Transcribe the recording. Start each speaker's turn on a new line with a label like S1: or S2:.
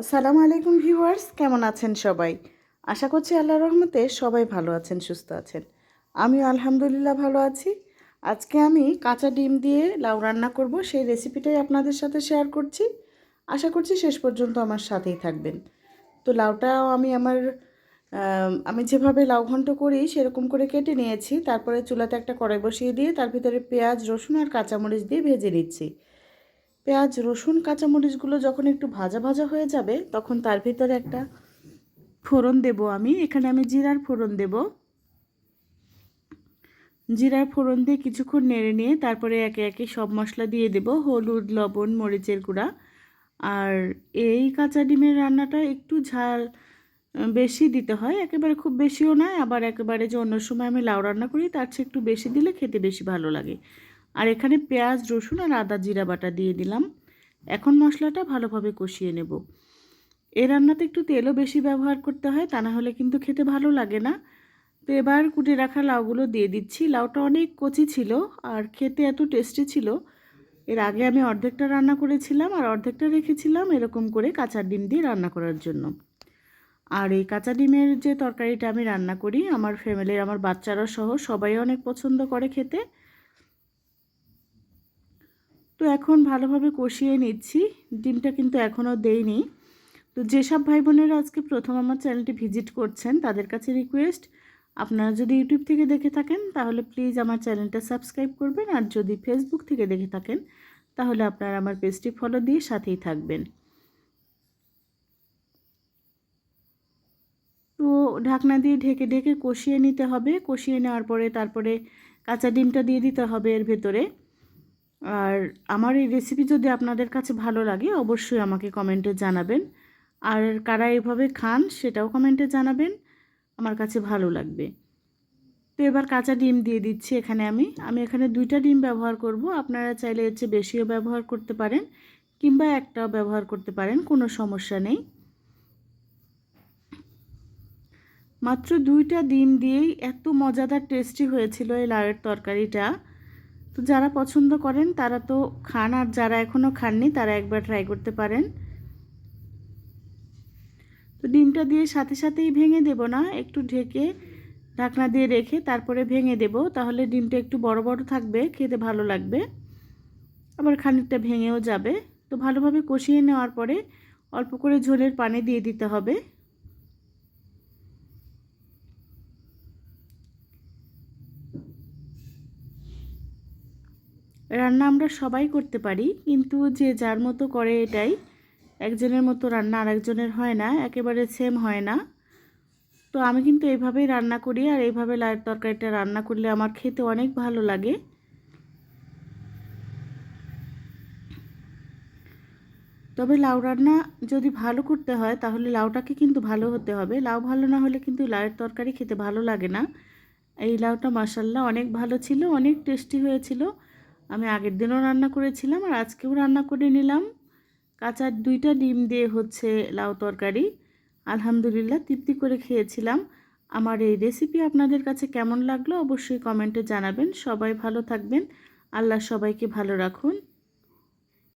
S1: আসসালামু আলাইকুম ভিউয়ার্স, কেমন আছেন সবাই? আশা করছি আল্লাহ রহমতে সবাই ভালো আছেন, সুস্থ আছেন। আমিও আলহামদুলিল্লাহ ভালো আছি। আজকে আমি কাঁচা ডিম দিয়ে লাউ রান্না করব, সেই রেসিপিটাই আপনাদের সাথে শেয়ার করছি। আশা করছি শেষ পর্যন্ত আমার সাথেই থাকবেন। তো লাউটাও আমি আমার আমি যেভাবে লাউ ঘন্ট করি সেরকম করে কেটে নিয়েছি। তারপরে চুলাতে একটা কড়াই বসিয়ে দিয়ে তার ভিতরে পেঁয়াজ, রসুন আর কাঁচামরিচ দিয়ে ভেজে নিচ্ছি। পেঁয়াজ, রসুন, কাঁচামরিচগুলো যখন একটু ভাজা ভাজা হয়ে যাবে, তখন তার ভিতরে একটা ফোড়ন দেব আমি। এখানে আমি জিরার ফোড়ন দেব। জিরার ফোড়ন দিয়ে কিছুক্ষণ নেড়ে নিয়ে তারপরে একে একে সব মশলা দিয়ে দেব, হলুদ, লবণ, মরিচের গুঁড়া। আর এই কাঁচা ডিমের রান্নাটা একটু ঝাল বেশি দিতে হয়। একেবারে খুব বেশিও নয়, আবার একেবারে যে অন্য সময় আমি লাউ রান্না করি, তার চেয়ে একটু বেশি দিলে খেতে বেশি ভালো লাগে। আর এখানে পেঁয়াজ, রসুন আর আদা জিরা বাটা দিয়ে দিলাম। এখন মশলাটা ভালোভাবে কষিয়ে নেব। এ রান্নাতে একটু তেলও বেশি ব্যবহার করতে হয়, তা না হলে কিন্তু খেতে ভালো লাগে না। তো এবার কুটে রাখা লাউগুলো দিয়ে দিচ্ছি। লাউটা অনেক কচি ছিল আর খেতে এত টেস্টি ছিল। এর আগে আমি অর্ধেকটা রান্না করেছিলাম আর অর্ধেকটা রেখেছিলাম এরকম করে কাঁচা ডিম দিয়ে রান্না করার জন্য। আর এই কাঁচা ডিমের যে তরকারিটা আমি রান্না করি, আমার ফ্যামিলির আমার বাচ্চারা সহ সবাই অনেক পছন্দ করে খেতে। তো এখন ভালোভাবে কষিয়ে নিচ্ছি। ডিমটা কিন্তু এখনও দেইনি। তো যেসব ভাই বোনেরা আজকে প্রথম আমার চ্যানেলটি ভিজিট করছেন, তাদের কাছে রিকোয়েস্ট, আপনারা যদি ইউটিউব থেকে দেখে থাকেন, তাহলে প্লিজ আমার চ্যানেলটা সাবস্ক্রাইব করবেন। আর যদি ফেসবুক থেকে দেখে থাকেন, তাহলে আপনারা আমার পেজটি ফলো দিয়ে সাথেই থাকবেন। তো ঢাকনা দিয়ে ঢেকে ঢেকে কষিয়ে নিতে হবে। কষিয়ে নেওয়ার পরে তারপরে কাঁচা ডিমটা দিয়ে দিতে হবে এর ভেতরে। আর আমার এই রেসিপি যদি আপনাদের কাছে ভালো লাগে, অবশ্যই আমাকে কমেন্টে জানাবেন। আর কারা এভাবে খান, সেটাও কমেন্টে জানাবেন। আমার কাছে ভালো লাগবে। তো এবার কাঁচা ডিম দিয়ে দিচ্ছি এখানে আমি। আমি এখানে দুইটা ডিম ব্যবহার করব। আপনারা চাইলে এর চেয়ে বেশিও ব্যবহার করতে পারেন, কিংবা একটাও ব্যবহার করতে পারেন, কোনো সমস্যা নেই। মাত্র দুইটা ডিম দিয়েই এত মজাদার টেস্টি হয়েছিল এই লাউয়ের তরকারিটা। তো যারা পছন্দ করেন, তারা তো খান, আর যারা এখনও খাননি, তারা একবার ট্রাই করতে পারেন। তো ডিমটা দিয়ে সাথে সাথেই ভেঙে দেব না, একটু ঢেকে ঢাকনা দিয়ে রেখে তারপরে ভেঙে দেব, তাহলে ডিমটা একটু বড় বড় থাকবে, খেতে ভালো লাগবে। আবার খানিকটা ভেঙেও যাবে। তো ভালোভাবে কষিয়ে নেওয়ার পরে অল্প করে ঝোলের পানি দিয়ে দিতে হবে। রান্না আমরা সবাই করতে পারি, কিন্তু যে যার মতো করে এটাই, একজনের মতো রান্না আরেকজনের হয় না, একেবারে সেম হয় না। তো আমি কিন্তু এইভাবেই রান্না করি, আর এইভাবে লাউয়ের তরকারিটা রান্না করলে আমার খেতে অনেক ভালো লাগে। তবে লাউ রান্না যদি ভালো করতে হয়, তাহলে লাউটাকে কিন্তু ভালো হতে হবে। লাউ ভালো না হলে কিন্তু লাউয়ের তরকারি খেতে ভালো লাগে না। এই লাউটা মাসাল্লাহ অনেক ভালো ছিল, অনেক টেস্টি হয়েছিল। আমি আগের দিনও রান্না করেছিলাম আর আজকেও রান্না করে নিলাম। কাঁচা দুইটা ডিম দিয়ে হচ্ছে লাউ তরকারি। আলহামদুলিল্লাহ তৃপ্তি করে খেয়েছিলাম। আমার এই রেসিপি আপনাদের কাছে কেমন লাগল অবশ্যই কমেন্টে জানাবেন। সবাই ভালো থাকবেন। আল্লাহ সবাইকে ভালো রাখুন।